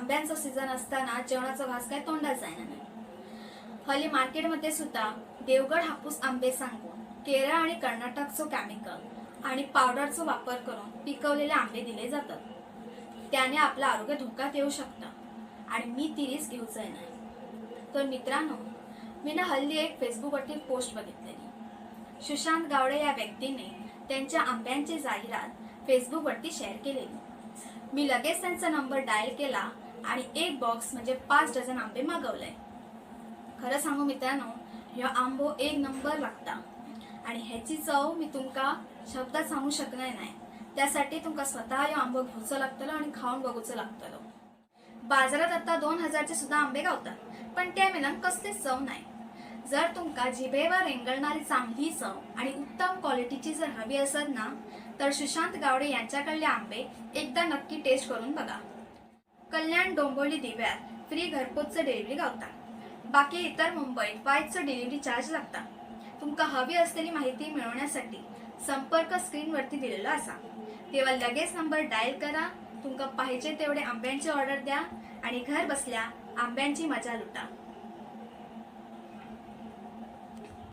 आंब्यांचा season असताना जेवणाचा घास काय तोंडात जायना नाही. हल्ली मार्केटमध्ये सुद्धा देवगड हापूस आंबे सांगून केरळ आणि कर्नाटकचं केमिकल आणि पावडरचा वापर करून पिकवलेले आंबे दिले जातात. त्याने आपलं आरोग्य धोक्यात येऊ शकतं आणि मी ती रिस्क घेऊचंय नाही तर मित्रांनो मी ना हल्ली एक फेसबुकवरती पोस्ट बघितलेली. सुशांत गावडे या व्यक्तीने त्यांच्या आंब्यांची जाहिरात फेसबुकवरती शेअर केलेली. मी लगेच त्यांचा नंबर डायल केला आणि एक बॉक्स म्हणजे पाच डझन आंबे मागवलंय. खरं सांगू मित्रांनो ह्यो आंबो एक नंबर लागता. आणि ह्याची चव मी तुमका शब्दात सांगू शकणार नाही. त्यासाठी तुमका स्वतः ह्यो आंबो घेऊचो लागतलो आणि खाऊन बघूचो लागतलो. बाजारात आता दोन हजारचे सुद्धा आंबे गावतात पण त्या मिलन कसलीच चव नाही. जर तुमका जिभेवर रेंगळणारी चांगली चव आणि उत्तम क्वालिटीची जर हवी असत ना तर सुशांत गावडे यांच्याकडले आंबे एकदा नक्की टेस्ट करून बघा. कल्याण डोंबिवली दिव्यात. फ्री घरपोचचं डिलिव्हरी गावता. बाकी इतर मुंबईत वाईटचं डिलिव्हरी चार्ज लागता. तुमका हवी असलेली माहिती मिळवण्यासाठी संपर्क स्क्रीनवरती दिलेला असा. तेव्हा लगेच नंबर डायल करा. तुमका पाहिजे तेवढे आंब्यांची ऑर्डर द्या आणि घर बसल्या आंब्यांची मजा लुटा.